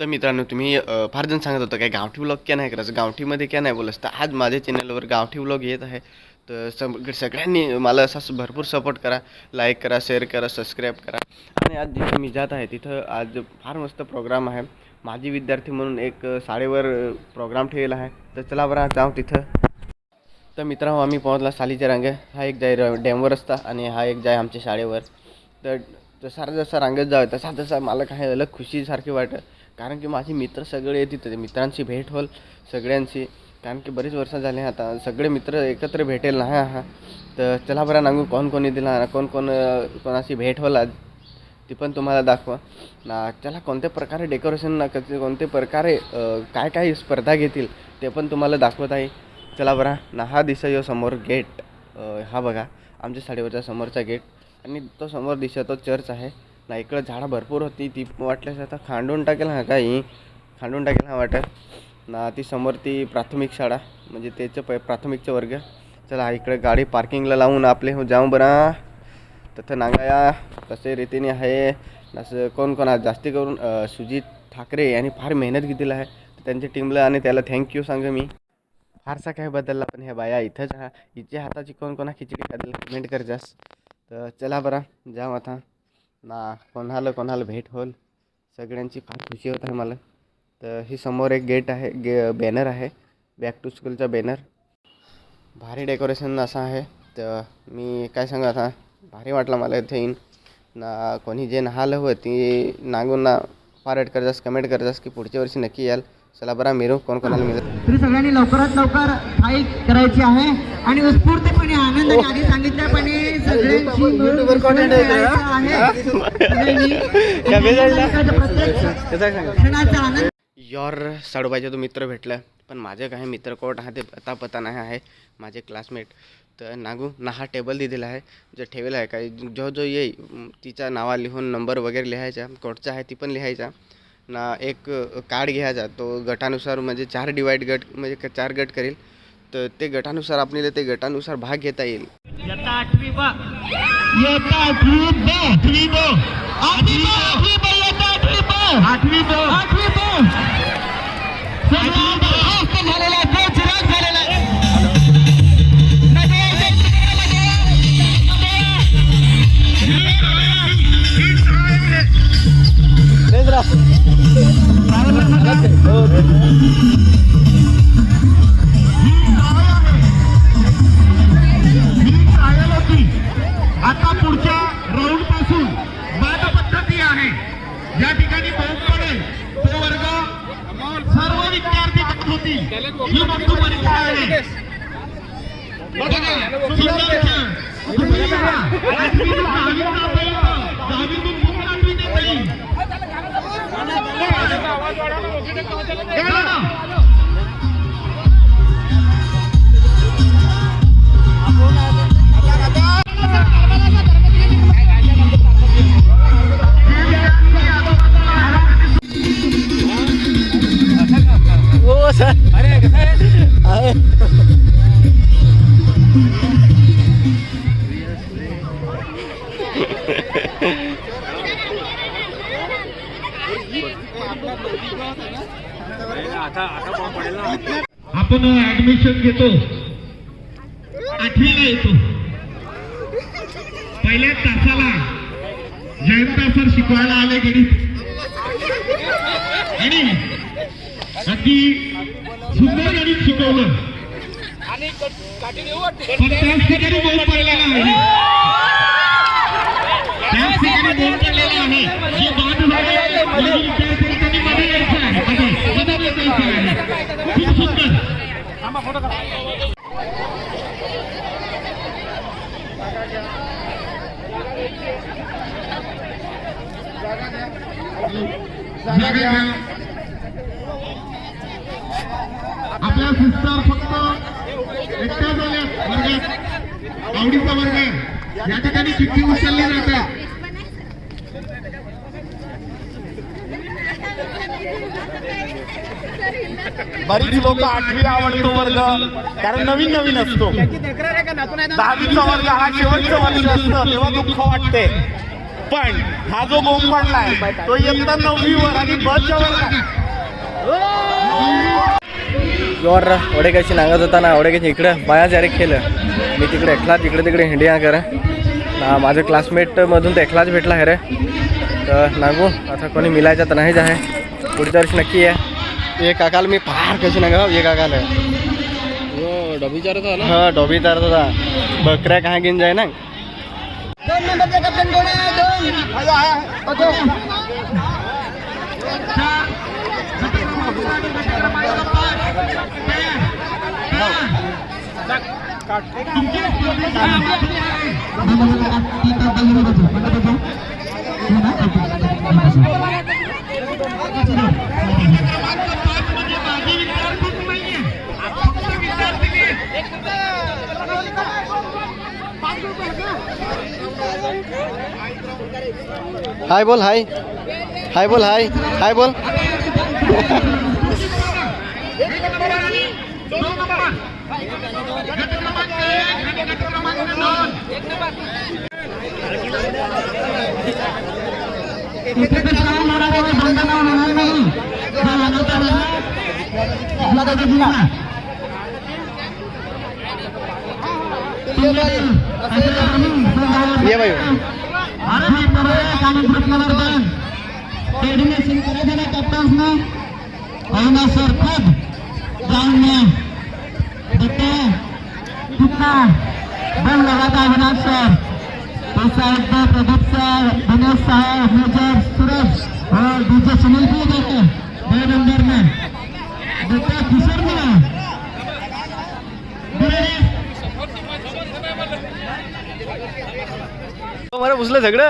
तर मित्रांनो तुम्ही फार जण सांगत होता काय गावठी व्लॉग क्या नाही करायचं? गावठीमध्ये क्या नाही बोलायचं? तर आज माझ्या चॅनलवर गावठी व्लॉग येत आहे. तर सग सगळ्यांनी मला असा भरपूर सपोर्ट करा. लाईक करा शेअर करा सबस्क्राईब करा. आणि आज जिथे मी जात आहे तिथं आज फार मस्त प्रोग्राम आहे. माझी विद्यार्थी म्हणून एक शाळेवर प्रोग्राम ठेवला आहे. तर चला बरं जाऊ तिथं. तर मित्रांनो आम्ही पोहोचला सालीच्या रांगे. हा एक जाय र- डॅमवर असता आणि हा एक जाय आमच्या शाळेवर. तर जसा जसा रांगेत जावं तसा तसा मला काही अलग खुशीसारखी वाटत. कारण की माझे मित्र सगळे येत तिथे मित्रांची भेट होल सगळ्यांची. कारण की बरीच वर्ष झाले आता सगळे मित्र एकत्र भेटेल ना? हा हा. तर चला बरं नांगू कोण कोण येतील ना कोण कोण कोणाशी भेट होईल आज ती पण तुम्हाला दाखवा. ना चला कोणत्या प्रकारे डेकोरेशन ना कसे कोणते प्रकारे काय काय स्पर्धा घेतील ते पण तुम्हाला दाखवत आहे. चला बरा ना हा दिसा समोर गेट हा बघा आमच्या शाळेवरच्या समोरचा गेट आणि तो समोर दिसतो तो चर्च आहे. ना इकडं झाडं भरपूर होती ती वाटल्यास आता खांडून टाकेल हा काही. खांडून टाकेल हा वाटत ना ती समोर ती प्राथमिक शाळा म्हणजे त्याचं प प्राथमिकचं वर्ग. चला इकडे गाडी पार्किंगला लावून आपले हो जाऊ बरा. तथं नांगाया तसे रीतीने आहे असं कोण कोण आहे जास्ती करून सुजित ठाकरे यांनी फार मेहनत घेतलेलं आहे. तर त्यांच्या टीमला आणि त्याला थँक्यू सांगू मी. फारसा काय बदलला पण ह्या बाया इथंच हा. हिच्या हाताची कोण कोणा खिचडी खातील कमेंट कर जास तर चला बरा जाऊ आता. ना कोणाला कोणाला भेट होल. सगळ्यांची फार खुशी होत आहे मला. तर ही समोर एक गेट आहे गे बॅनर आहे. बॅक टू स्कूलचा बॅनर भारी डेकोरेशन असं आहे. तर मी काय सांगू आता? भारी वाटलं मला इथे येईन ना कोणी जे नहालं हो ती नागून ना पारट करजास कमेंट करजास की पुढच्या वर्षी नक्की याल. चला बरा मिरू कोण कोणाला मिळत सगळ्यांनी लवकरात लवकर फाईल करायची आहे. आणि उत्स्फूर्तपणे आनंदाने आधी सांगितलं योर साडोबाचा तो मित्र भेटला. पण माझे काही मित्र कोट आहे ते पता पता नाही आहे. माझे क्लासमेट तर नागू ना हा टेबल दिलेला आहे. जो ठेवला आहे काही जो जो येई म, तिच्या नावा लिहून नंबर वगैरे लिहायचा कोटचा आहे ती पण लिहायचा. ना एक कार्ड घ्यायचा तो गटानुसार म्हणजे चार डिवाईड गट म्हणजे चार गट करेल. तर ते गटानुसार आपल्याला ते गटानुसार भाग घेता येईल. इयत्ता आठवी ब इयत्ता आठवी ब आठवी ब आठवी ब आठवी ब इयत्ता आठवी ब आठवी ब आठवी झालेला आहे, चिराग झालेला आहे. होती आता पुढच्या राऊंडपासून बाद पद्धती आहे ज्या ठिकाणी पडेल तो वर्ग सर्व विद्यार्थी होतील ही मोठी परीक्षा आहे बघा, सुंदर खेळ. तुम्ही आठवीतून दहावीत जाता येतं. दहावीतून पुढे आठवीत येता येईल. चला. हो सर अरे आहे आपण ऍडमिशन घेतो आठवीला येतो पहिल्या तासाला जयंता सर शिकवायला आले गणित आणि अगदी सुंदर गणित शिकवलं पण त्याच ठिकाणी बोल पडलेला आहे त्याच ठिकाणी बोल पडलेला आहे जी बाद झाली मुलगी विद्यार्थी त्यांनी मध्ये यायचं आहे मध्ये मध्ये यायचं आहे खूप सुंदर जागा घ्या. सिस्टर फक्त एकट्या झाल्या वर्गात. आवडीचा वर्ग आहे. या ठिकाणी चिठ्ठी उचलली जाते? बरीच लोक आठवी आवडतो वर्ग कारण नवीन नवीन असतो. दहावीचा वर्ग हा शेवटचा वर्ष असतं तेव्हा दुःख वाटते. पण हा जो बोंब पडलाय तो इयत्ता नववीवर आणि बसच्या वर्गात योर वडेकाची नांगत होता ना वडेकाची इकडं बाया जरे खेळलं मी तिकडे एकला तिकडे तिकडे हिंडिया कर ना माझं क्लासमेटमधून तर एकलाच भेटला आहे रे तर नागू आता कोणी मिलायचं तर नाहीच आहे पुढच्या वर्षी नक्की आहे हे काकाला मी फार कशी नागा हे काकाला डबी चारत आला हा डॉबी तर होता बकऱ्या कहा घेऊन जाय ना हाय बोल हाय. हाय बोल हाय. हाय बोल. ये भाई कोऑर्डिनेशन करायचं ना कॅप्टन्सने अविनाश सर खुद जाऊन देते कितना बल लगाता अविनाश सर. एकदा प्रदीप सर दिनेश साहब मेजर सुरेश और डीजे सुनील भी देते दो नंबर में. देते किशोर मला पुसलं सगळं?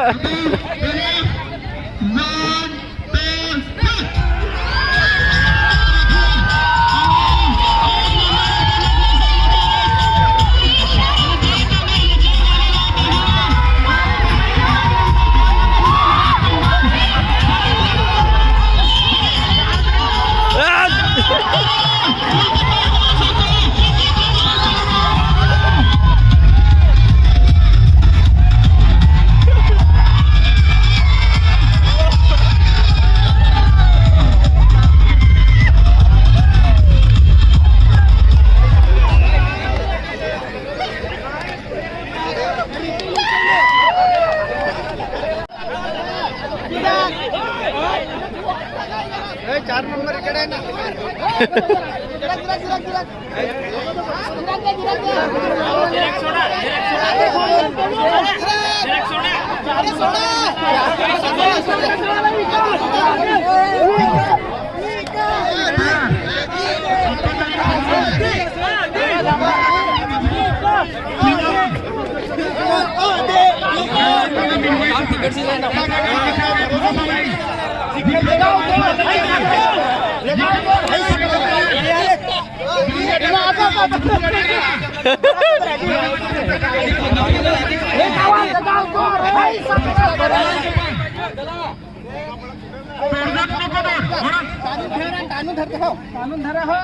कानून धरते हो कानून धरा हो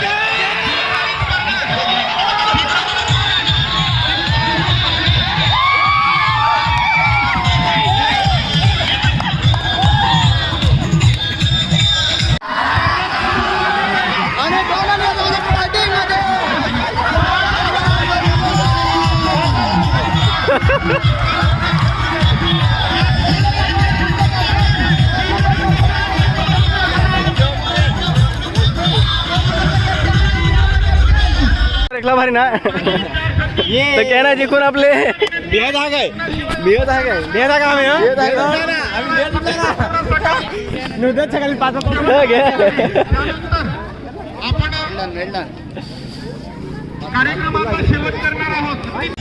Yeah! रेखला भारी ना. तर काय ना जिंकून आपले. बिया धाग आहे. आहे. बिया धाग आम्ही हं? बिया धाग. आम्ही बिया धाग ना. नुदत सकाळी पाच हो. आपण कार्यक्रमाचा शेवट करणार आहोत.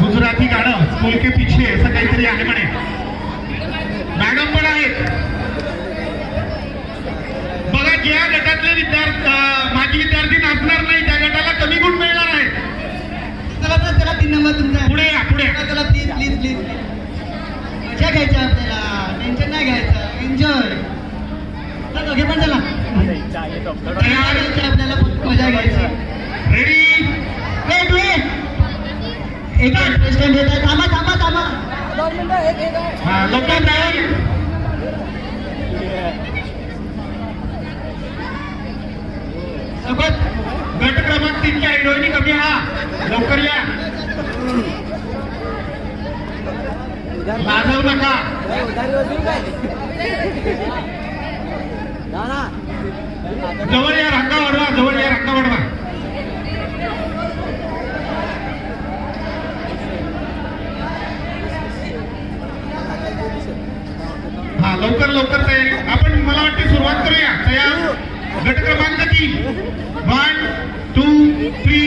गुजराती गाणं स्कूल के पिछे असं काहीतरी आहे म्हणे. मॅडम पण आहेत. ज्या गटातले विद्यार्थी माजी विद्यार्थी नाचणार नाही त्या गटाला कमी गुण मिळणार आहेत. चला तर चला तीन नंबर तुमचा. पुढे या पुढे. चला चला प्लीज प्लीज प्लीज मजा घ्यायचं आपल्याला. टेन्शन नाही घ्यायचं. एन्जॉय तर दोघे पण चला. मजा घ्यायची आपल्याला फक्त मजा घ्यायची. रेडी वेट वेट एक प्रेसिडेंट येत आहे. थांबा थांबा थांबा. हा तयार तीनच्या हिरोईनी कमी हा. लवकर या. लाजवू नका. जवळ या रंगा वाढवा जवळ या रंगा वाढवा. हा लवकर लवकर तयारी. आपण मला वाटते सुरुवात करूया. तयार? गट क्रमांक तीन one two three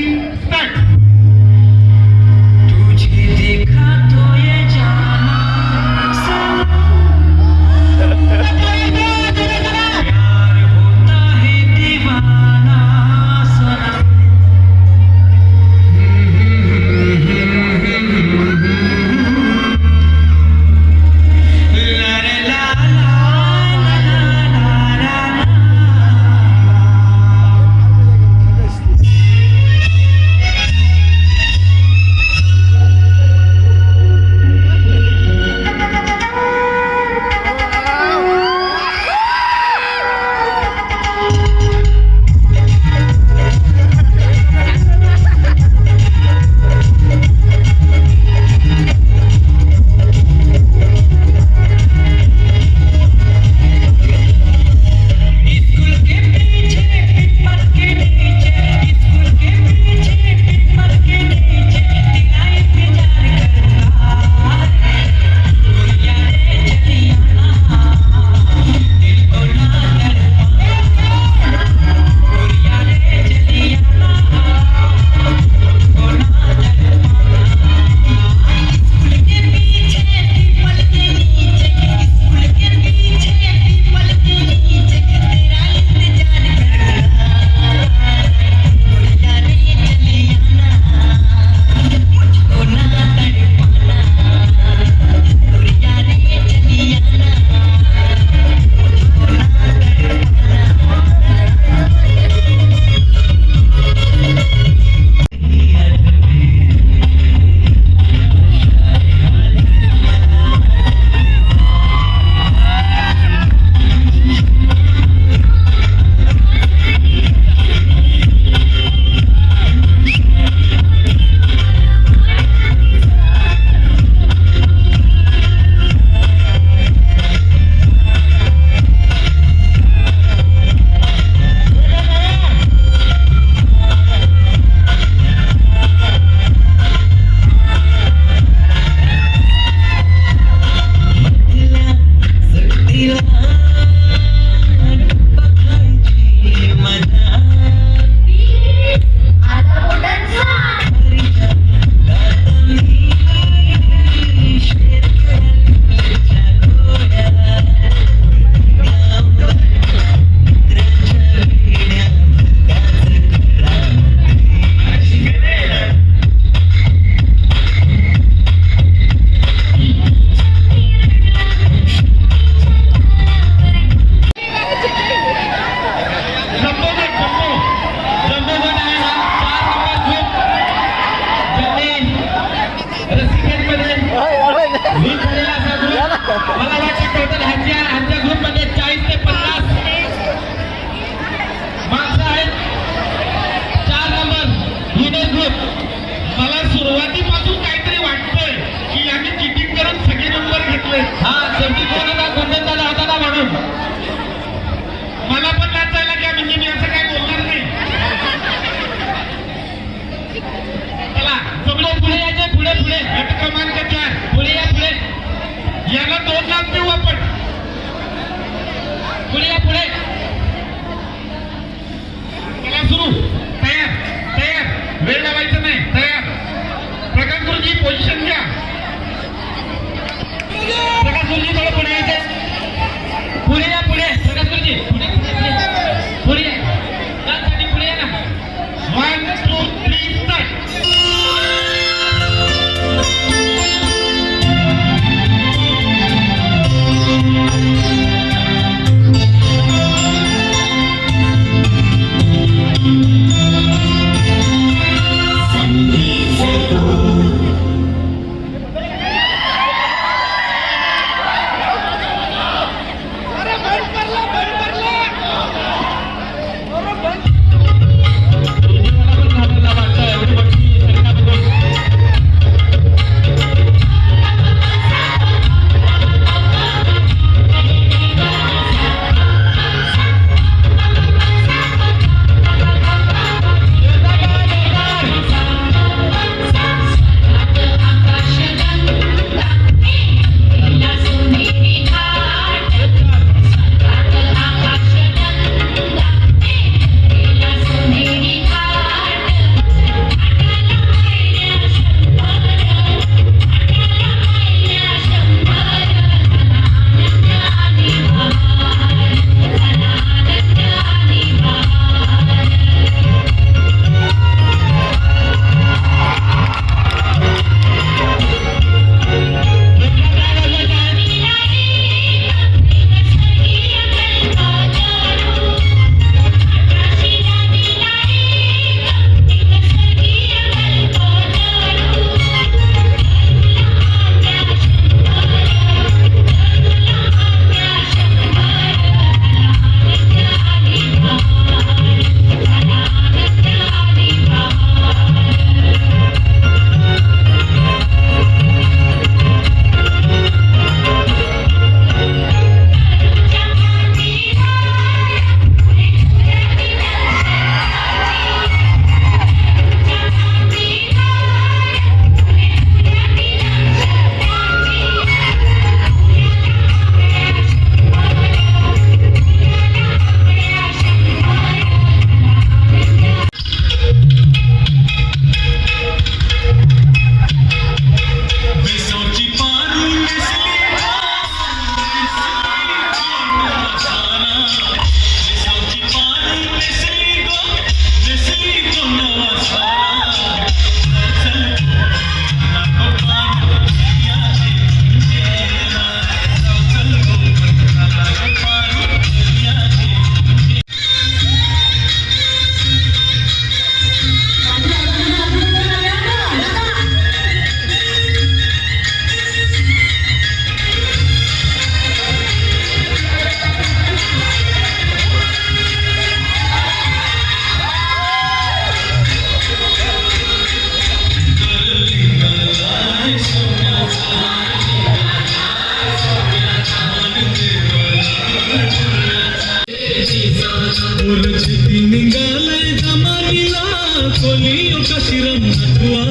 io cashiram na tua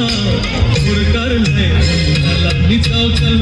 por carne la nitau tal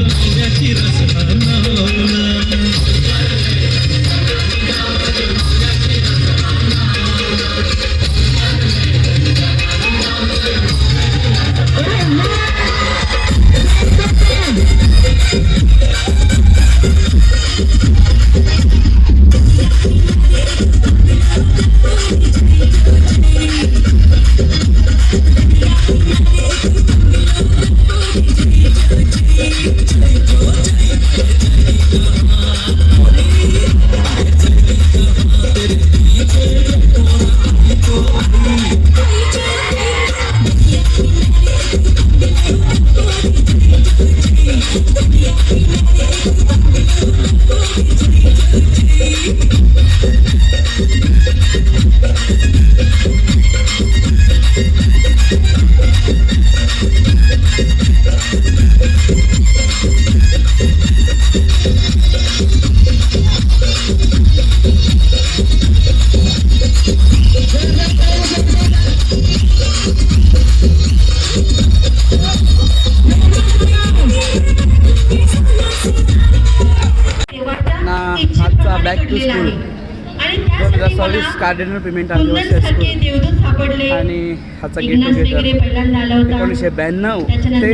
cardinal payment आम्ही आणि ह्याचा गेट टुगेदर एकोणीसशे ब्याण्णव ते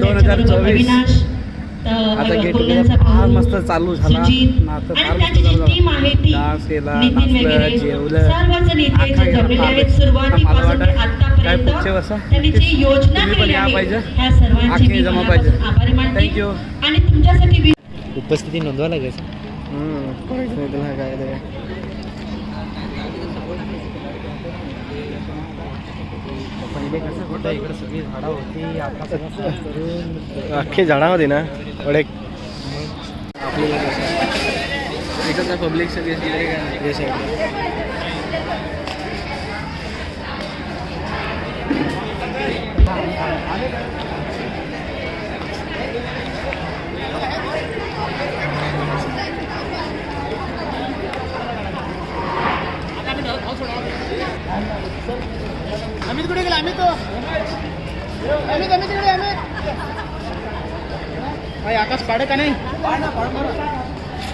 दोन हजार चोवीस. आता गेट टुगेदर फार मस्त चालू झाला. नातं फार मस्त चालू टीम आहे ती झाला डान्स केला नितीन वगैरे नाचलं जेवलं. मला ते वाटतं काय आतापर्यंत पुढच्या वर्षा? त्यांनी जी योजना तुम्ही पण केली या पाहिजे. आखी जमा पाहिजे. आभारी मानते. Thank you. आणि तुमच्यासाठी मी उपस्थिती नोंदवा लागायचं काय ते पहिले कसं होतं इकडे सगळी झाडं होती आता सगळं साफ करून अख्खी झाडामध्ये ना इकडचा पब्लिक सगळी भाई आकाश पाडे का नाही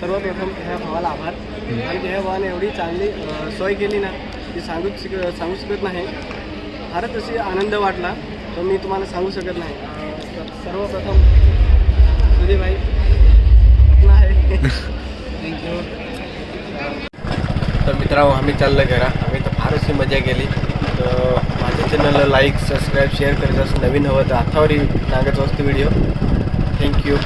सर्वप्रथम ह्या भावाला आभार आणि ह्या एवढी चांगली सोय केली ना ती सांगू शिक सांगू शकत नाही. फारच अशी आनंद वाटला तो मी तुम्हाला सांगू शकत नाही. सर्वप्रथम सुधीभाई आहे थँक्यू तर मित्रांनो आम्ही चाललं घरा. आम्ही तर फार अशी मजा केली. तर माझ्या चॅनलला लाईक सबस्क्राईब शेअर करायचं असं नवीन हवं तर हातावरही सांगत असतो व्हिडिओ थँक्यू